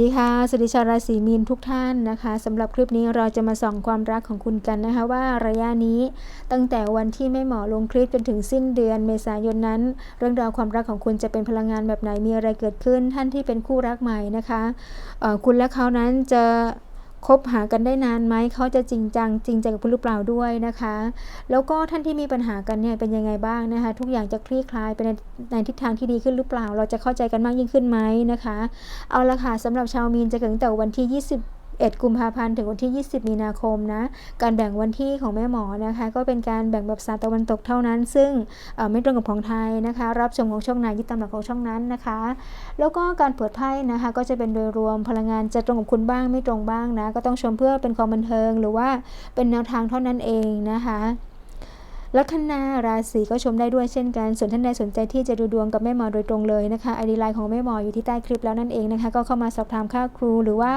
สวัสดีค่ะสวัสดีชาวราศีมีนทุกท่านนะคะสำหรับคลิปนี้เราจะมาส่องความรักของคุณกันนะคะว่าระยะนี้ตั้งแต่วันที่ไม่หมอลงคลิปจนถึงสิ้นเดือนเมษายนนั้น เรื่องราวความรักของคุณจะเป็นพลังงานแบบไหนมีอะไรเกิดขึ้น ท่านที่เป็นคู่รักใหม่นะคะคุณและเขานั้นจะ คบหากันได้นานไหมเขาจะจริงจังจริงใจกับคุณหรือเปล่าด้วยนะคะ แล้วก็ท่านที่มีปัญหากันเนี่ยเป็นยังไงบ้างนะคะ ทุกอย่างจะคลี่คลายไปในในทิศทางที่ดีขึ้นหรือเปล่า เราจะเข้าใจกันมากยิ่งขึ้นไหมนะคะ เอาละค่ะสำหรับชาวมีนจะเกิดตั้งแต่วันที่ 1 กุมภาพันธ์ถึงวันที่ 20 มีนาคมนะ การแบ่งวันที่ของแม่หมอนะคะ ก็เป็นการแบ่งแบบศาสตร์ตะวันตกเท่านั้น ซึ่งไม่ตรงกับของไทยนะคะ รับชมของช่องไหนยึดตามหลักของช่องนั้นนะคะ แล้วก็การเปิดไพ่นะคะ ก็จะเป็นโดยรวมพลังงานจะตรงกับคุณบ้างไม่ตรงบ้างนะ ก็ต้องชมเพื่อเป็นความบันเทิง หรือว่าเป็นแนวทางเท่านั้นเองนะคะ ลัคนาราศีก็ชมได้ด้วยเช่นกัน ส่วนท่านใดสนใจที่จะดูดวงกับแม่หมอโดยตรงเลยนะคะไอดีไลน์ของแม่หมออยู่ที่ใต้คลิปแล้วนั่นเองนะคะ ก็เข้ามาสอบถามค่าครูหรือว่า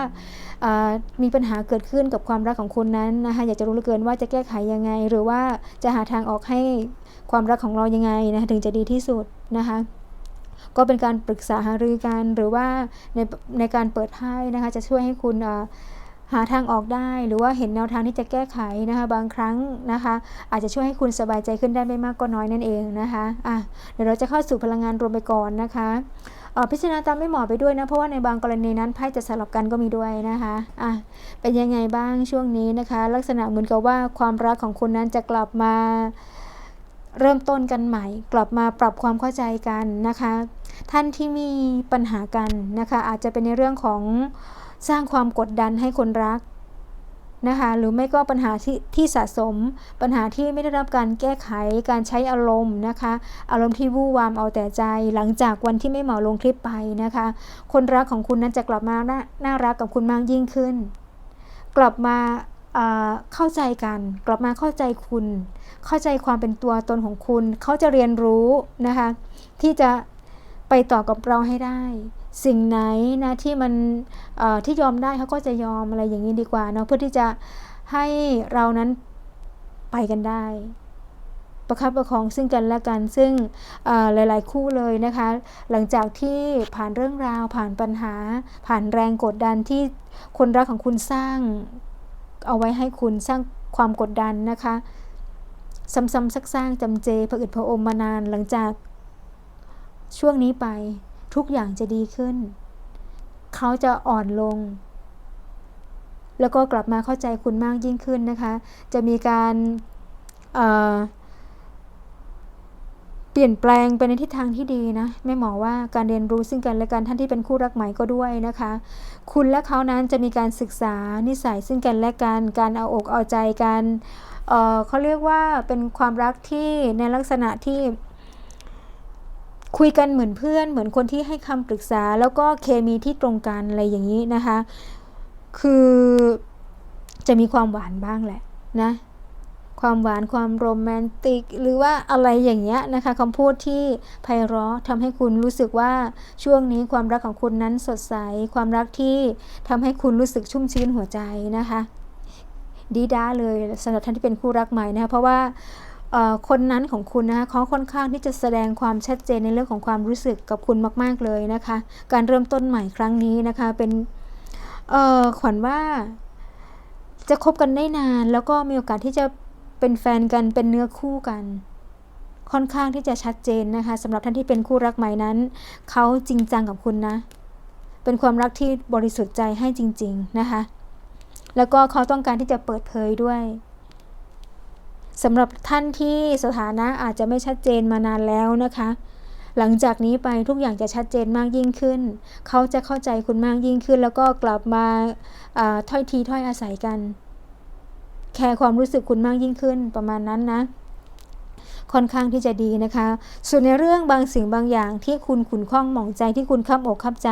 มีปัญหาเกิดขึ้นกับความรักของคุณนั้นนะคะอยากจะรู้เหลือเกินว่าจะแก้ไขยังไง หรือว่าจะหาทางออกให้ความรักของเรายังไงนะคะถึงจะดีที่สุดนะคะก็เป็นการปรึกษาหารือกันหรือว่าในในการเปิดไพ่นะคะจะช่วยให้คุณอ่า หาทางออกได้ หรือว่าเห็นแนวทางที่จะแก้ไขนะคะบางครั้งนะคะ อาจจะช่วยให้คุณสบายใจขึ้นได้ไม่มากก็น้อยนั่นเองนะคะอะเดี๋ยวเราจะเข้าสู่พลังงานรวมไปก่อนนะคะเออพิจารณาตามไม่เหมาะไปด้วยนะ เพราะว่าในบางกรณีนั้นไพ่จะสลับกันก็มีด้วยนะคะอะเป็นยังไงบ้างช่วงนี้นะคะ ลักษณะเหมือนกับว่าความรักของคุณนั้นจะกลับมาเริ่มต้นกันใหม่ กลับมาปรับความเข้าใจกันนะคะ ท่านที่มีปัญหากันนะคะ อาจจะเป็นในเรื่องของ สร้างความกดดันให้คนรักนะคะหรือไม่ก็ปัญหาที่ที่สะสม ปัญหาที่ไม่ได้รับการแก้ไขการใช้อารมณ์นะคะ อารมณ์ที่วู่วามเอาแต่ใจ หลังจากวันที่ไม่เหมาลงคลิปไปนะคะ คนรักของคุณนั้นจะกลับมาน่านารักกับคุณมากยิ่งขึ้น กลับมาเข้าใจกัน กลับมาเข้าใจคุณ เข้าใจความเป็นตัวตนของคุณ เขาจะเรียนรู้นะคะ ที่จะไปต่อกับเราให้ได้ สิ่งไหนนะที่มันที่ยอมได้เขาก็จะยอมอะไรอย่างนี้ดีกว่าเนาะเพื่อที่จะให้เรานั้นไปกันได้ ประคับประคองซึ่งกันและกันซึ่งหลาย ๆ คู่เลยนะคะ หลังจากที่ผ่านเรื่องราวผ่านปัญหา ผ่านแรงกดดันที่คนรักของคุณสร้างเอาไว้ให้คุณสร้างความกดดันนะคะซ้ำๆซักๆจำเจผอึดผะอมมานานหลังจากช่วงนี้ไป ทุกอย่างจะดีขึ้น เขาจะอ่อนลง แล้วก็กลับมาเข้าใจคุณมากยิ่งขึ้นนะคะ จะมีการเเปลี่ยนแปลงไปในทิศทางที่ดีนะแม่หมอว่าการเรียนรู้ซึ่งกันและกันท่านที่เป็นคู่รักใหม่ก็ด้วยนะคะ คุณและเขานั้นจะมีการศึกษานิสัยซึ่งกันและกัน การเอาอกเอาใจกันเเขาเรียกว่าเป็นความรักที่ในลักษณะที่ คุยกันเหมือนเพื่อน เหมือนคนที่ให้คำปรึกษา แล้วก็เคมีที่ตรงกันอะไรอย่างนี้นะคะ คือจะมีความหวานบ้างแหละนะ ความหวานความโรแมนติก หรือว่าอะไรอย่างเงี้ยนะคะคำพูดที่ไพเราะทำให้คุณรู้สึกว่าช่วงนี้ความรักของคุณนั้นสดใส ความรักที่ทำให้คุณรู้สึกชุ่มชื้นหัวใจนะคะ ดีด้าเลยสำหรับท่านที่เป็นคู่รักใหม่นะคะเพราะว่า คนนั้นของคุณนะคะเขาค่อนข้างที่จะแสดงความชัดเจนในเรื่องของความรู้สึกกับคุณมาก ๆเลยนะคะ การเริ่มต้นใหม่ครั้งนี้นะคะเป็นขวัญว่าจะคบกันได้นาน แล้วก็มีโอกาสที่จะเป็นแฟนกันเป็นเนื้อคู่กัน ค่อนข้างที่จะชัดเจนนะคะสำหรับท่านที่เป็นคู่รักใหม่นั้นเขาจริงจังกับคุณนะ เป็นความรักที่บริสุทธิ์ใจให้จริง ๆนะคะ แล้วก็เขาต้องการที่จะเปิดเผยด้วย สำหรับท่านที่สถานะอาจจะไม่ชัดเจนมานานแล้วนะคะ หลังจากนี้ไปทุกอย่างจะชัดเจนมากยิ่งขึ้น เขาจะเข้าใจคุณมากยิ่งขึ้น แล้วก็กลับมาถ้อยทีถ้อยอาศัยกัน แคร์ความรู้สึกคุณมากยิ่งขึ้นประมาณนั้นนะค่อนข้างที่จะดีนะคะ ส่วนในเรื่องบางสิ่งบางอย่างที่คุณขุนข้องหมองใจที่คุณข้ามอกข้ามใจ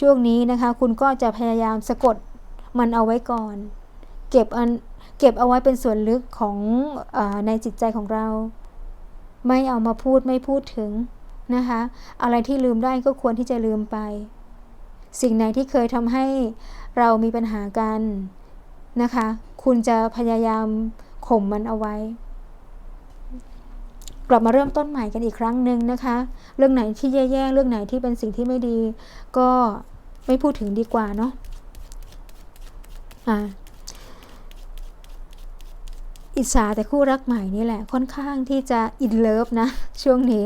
ช่วงนี้นะคะ คุณก็จะพยายามสะกดมันเอาไว้ก่อน เก็บอัน เก็บเอาไว้เป็นส่วนลึกของอในจิตใจของเรา ไม่เอามาพูดไม่พูดถึงนะคะ อะไรที่ลืมได้ก็ควรที่จะลืมไป สิ่งไหนที่เคยทำให้เรามีปัญหากันนะคะ คุณจะพยายามข่มมันเอาไว้ กลับมาเริ่มต้นใหม่กันอีกครั้งหนึ่งนะคะ เรื่องไหนที่แย่ๆเรื่องไหนที่เป็นสิ่งที่ไม่ดี ก็ไม่พูดถึงดีกว่าเนาะอ่า อิจฉาแต่คู่รักใหม่นี่แหละค่อนข้างที่จะอินเลิฟนะ ช่วงนี้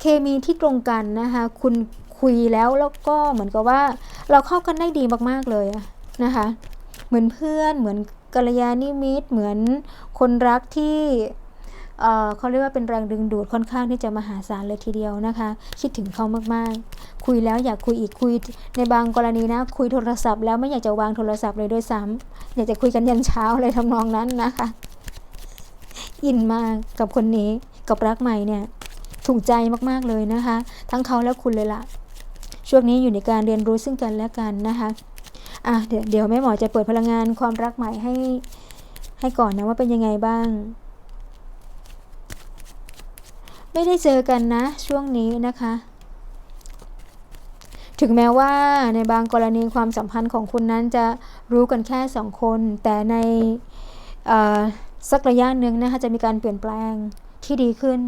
เคมีที่ตรงกันนะคะ คุณคุยแล้วแล้วก็เหมือนกับว่า เราเข้ากันได้ดีมากๆเลยนะคะ เหมือนเพื่อนเหมือนกัลยาณิมิตรเหมือนคนรักที่เเขาเรียกว่าเป็นแรงดึงดูดค่อนข้างที่จะมหาศาลเลยทีเดียวนะคะ คิดถึงเขามากๆ คุยแล้วอยากคุยอีกคุยในบางกรณีนะ คุยโทรศัพท์แล้วไม่อยากจะวางโทรศัพท์เลยด้วยซ้ำอยากจะคุยกันยันเช้าเลยทำนองนั้นนะคะ อินมากกับคนนี้กับรักใหม่เนี่ยถูกใจมากๆเลยนะคะ ทั้งเขาและคุณเลยละ่ะ ช่วงนี้อยู่ในการเรียนรู้ซึ่งกันและกันนะคะอะเดี๋ยวเดี๋ยวแม่หมอจะเปิดพลังงานความรักใหม่ให้ให้ก่อนนะว่าเป็นยังไงบ้าง ไม่ได้เจอกันนะ ช่วงนี้นะคะ ถึงแม้ว่าในบางกรณีความสัมพันธ์ของคุณนั้นจะรู้กันแค่สองคน แต่ใน สักระยะหนึ่งนะคะจะมีการเปลี่ยนแปลงที่ดีขึ้น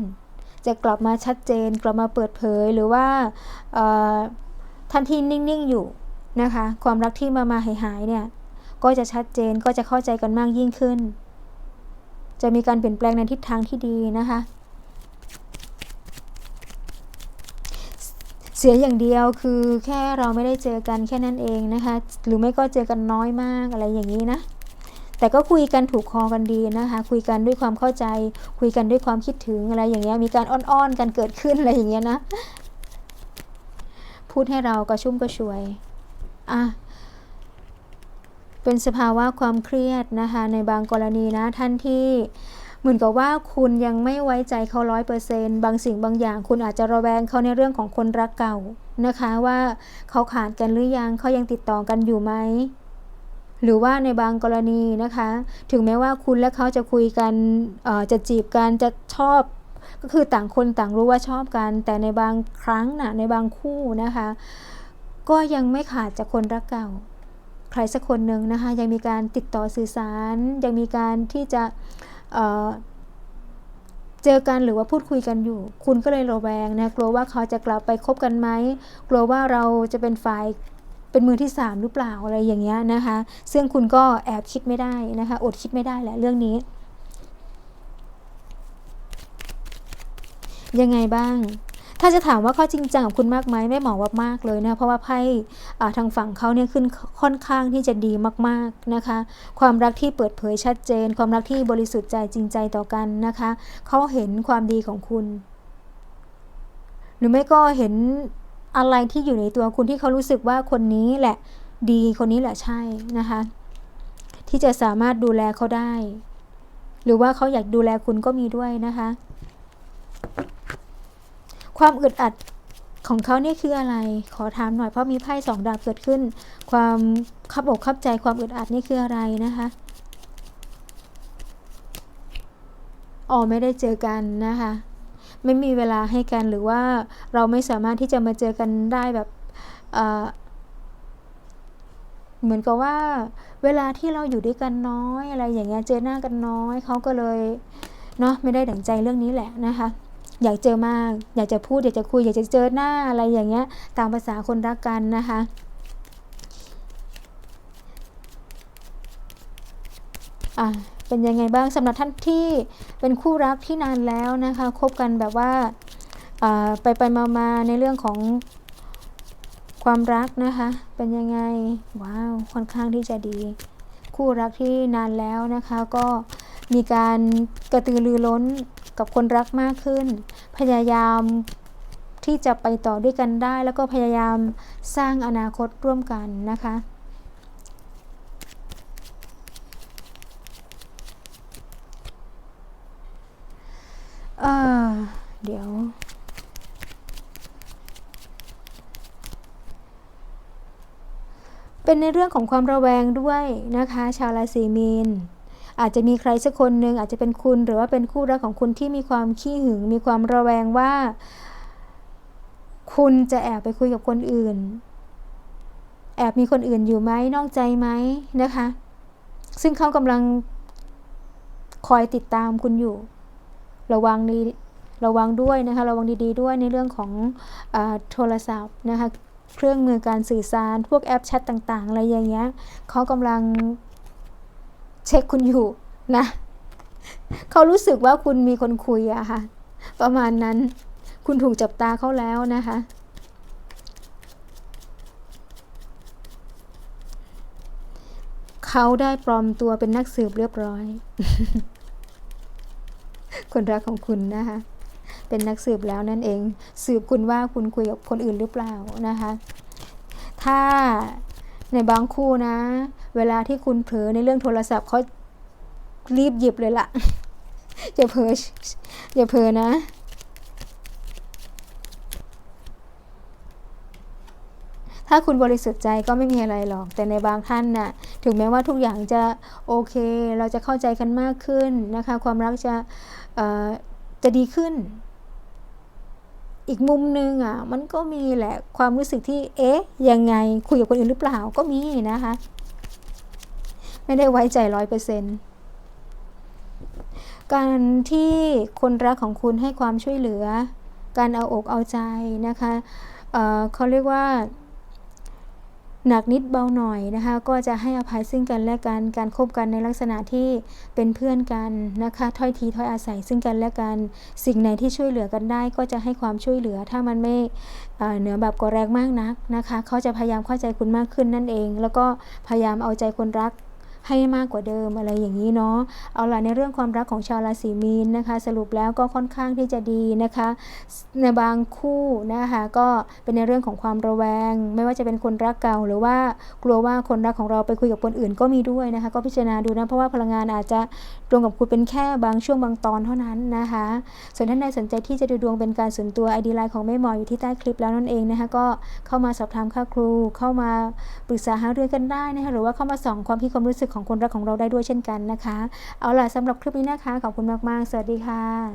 จะกลับมาชัดเจน กลับมาเปิดเผยหรือว่าทันทีนิ่งๆอยู่นะคะ ความรักที่มามาหายหายเนี่ยก็จะชัดเจนก็จะเข้าใจกันมากยิ่งขึ้น จะมีการเปลี่ยนแปลงในทิศทางที่ดีนะคะ เสียอย่างเดียวคือแค่เราไม่ได้เจอกันแค่นั้นเองนะคะ หรือไม่ก็เจอกันน้อยมากอะไรอย่างนี้นะ แต่ก็คุยกันถูกคอกันดีนะคะ คุยกันด้วยความเข้าใจ คุยกันด้วยความคิดถึงอะไรอย่างเงี้ยมีการอ้อนๆกันเกิดขึ้นอะไรอย่างเงี้ยนะ พูดให้เรากระชุ่มกระชวยอะเป็นสภาวะความเครียดนะคะในบางกรณีนะท่านที่เหมือนกับว่าคุณยังไม่ไว้ใจเขาร้อยเปอร์เซนต์บางสิ่งบางอย่าง คุณอาจจะระแวงเขาในเรื่องของคนรักเก่านะคะว่าเขาขาดกันหรือยังเขายังติดต่อกันอยู่ไหม หรือว่าในบางกรณีนะคะ ถึงแม้ว่าคุณและเขาจะคุยกันจะจีบกันจะชอบ ก็คือต่างคนต่างรู้ว่าชอบกัน แต่ในบางครั้งนะในบางคู่นะคะ ก็ยังไม่ขาดจากคนรักเก่า ใครสักคนหนึ่งนะคะ ยังมีการติดต่อสื่อสาร ยังมีการที่จะเเจอกันหรือว่าพูดคุยกันอยู่ คุณก็เลยระแวงนะกลัวว่าเขาจะกลับไปคบกันไหมกลัวว่าเราจะเป็นฝ่าย เป็นมือที่สามหรือเปล่าอะไรอย่างเงี้ยนะคะ ซึ่งคุณก็แอบคิดไม่ได้นะคะอดคิดไม่ได้แหละเรื่องนี้ ยังไงบ้าง ถ้าจะถามว่าเขาจริงจังกับคุณมากไหมไม่หมอว่ามากเลยนะเพราะว่าไพ่ทางฝั่งเขาเนี่ยขึ้นค่อนข้างที่จะดีมากๆนะคะ ความรักที่เปิดเผยชัดเจน ความรักที่บริสุทธิ์ใจจริงใจต่อกันนะคะเขาเห็นความดีของคุณ หรือไม่ก็เห็น อะไรที่อยู่ในตัวคุณที่เขารู้สึกว่าคนนี้แหละดีคนนี้แหละใช่นะคะ ที่จะสามารถดูแลเขาได้ หรือว่าเขาอยากดูแลคุณก็มีด้วยนะคะ ความอึดอัดของเขาเนี่ยคืออะไร ขอถามหน่อยเพราะมีไพ่สองดาบเกิดขึ้น ความขับอกขับใจความอึดอัดนี่คืออะไรนะคะอ๋อไม่ได้เจอกันนะคะ ไม่มีเวลาให้กันหรือว่าเราไม่สามารถที่จะมาเจอกันได้แบบเหมือนกับว่า เวลาที่เราอยู่ด้วยกันน้อยอะไรอย่างเงี้ยเจอหน้ากันน้อยเขาก็เลยเนาะไม่ได้ดั่งใจเรื่องนี้แหละนะคะอยากเจอมาก อยากจะพูด อยากจะคุย อยากจะเจอหน้าอะไรอย่างเงี้ย ตามภาษาคนรักกันนะคะ อะ เป็นยังไงบ้างสำหรับท่านที่เป็นคู่รักที่นานแล้วนะคะคบกันแบบว่าไปไปมามาในเรื่องของความรักนะคะ เป็นยังไงว้าวค่อนข้างที่จะดี คู่รักที่นานแล้วนะคะก็มีการกระตือรือร้นกับคนรักมากขึ้น พยายามที่จะไปต่อด้วยกันได้ แล้วก็พยายามสร้างอนาคตร่วมกันนะคะเออ เดี๋ยว เป็นในเรื่องของความระแวงด้วยนะคะ ชาวราศีมีนอาจจะมีใครสักคนหนึ่งอาจจะเป็นคุณหรือว่าเป็นคู่รักของคุณที่มีความขี้หึง มีความระแวงว่า คุณจะแอบไปคุยกับคนอื่น แอบมีคนอื่นอยู่ไหมนอกใจไหมนะคะ ซึ่งเขากำลังคอยติดตามคุณอยู่ ระวังดี ระวังด้วยนะคะ ระวังดีๆด้วยในเรื่องของอโทรศัพท์นะคะ เครื่องมือการสื่อสาร พวกแอปแชทต่างๆ อะไรอย่างเงี้ยเขากำลังเช็คคุณอยู่นะเขารู้สึกว่าคุณมีคนคุยอะค่ะ ประมาณนั้น คุณถูกจับตาเขาแล้วนะคะเขาได้ปลอมตัวเป็นนักสืบเรียบร้อย คนรักของคุณนะคะ เป็นนักสืบแล้วนั่นเอง สืบคุณว่าคุณคุยกับคนอื่นหรือเปล่านะคะ ถ้าในบางคู่นะ เวลาที่คุณเผลอในเรื่องโทรศัพท์เขารีบหยิบเลยละ่ะ อย่าเผลออย่าเผลอนะถ้าคุณบริสุทธิ์ใจก็ไม่มีอะไรหรอก แต่ในบางท่านน่ะ ถึงแม้ว่าทุกอย่างจะโอเค เราจะเข้าใจกันมากขึ้นนะคะ ความรักจะจะดีขึ้น อีกมุมนึงอะมันก็มีแหละความรู้สึกที่เอ๊ะยังไงคุยกับคนอื่นหรือเปล่าก็มีนะคะ ไม่ได้ไว้ใจร้อยเปอร์เซ็นต์การที่คนรักของคุณให้ความช่วยเหลือ การเอาอกเอาใจนะคะเเขาเรียกว่า หนักนิดเบาหน่อยนะคะ ก็จะให้อภัยซึ่งกันและกันการคบกันในลักษณะที่เป็นเพื่อนกันนะคะถ้อยทีถ้อยอาศัยซึ่งกันและกันสิ่งไหนที่ช่วยเหลือกันได้ ก็จะให้ความช่วยเหลือถ้ามันไม่เหนือแบบก่อแรงมากนักนะคะ เขาจะพยายามเข้าใจคุณมากขึ้นนั่นเอง แล้วก็พยายามเอาใจคนรัก ให้มากกว่าเดิมอะไรอย่างนี้เนาะเอาล่ะในเรื่องความรักของชาวราศีมีนนะคะ สรุปแล้วก็ค่อนข้างที่จะดีนะคะ ในบางคู่นะคะก็เป็นในเรื่องของความระแวง ไม่ว่าจะเป็นคนรักเก่า หรือว่ากลัวว่าคนรักของเราไปคุยกับคนอื่นก็มีด้วยนะคะ ก็พิจารณาดูนะเพราะว่าพลังงานอาจจะตรงกับคุณเป็นแค่บางช่วงบางตอนเท่านั้นนะคะ ส่วนท่านใดสนใจที่จะดูดวงเป็นการส่วนตัวไอดีไลน์ของแม่หมออยู่ที่ใต้คลิปแล้วนั่นเองนะคะก็เข้ามาสอบถามค่าครู เข้ามาปรึกษาหาเรื่องกันได้นะคะหรือว่าเข้ามาส่องความคิดความรู้สึกของคนรักของเราได้ด้วยเช่นกันนะคะ เอาล่ะสำหรับคลิปนี้นะคะ ขอบคุณมาก ๆ สวัสดีค่ะ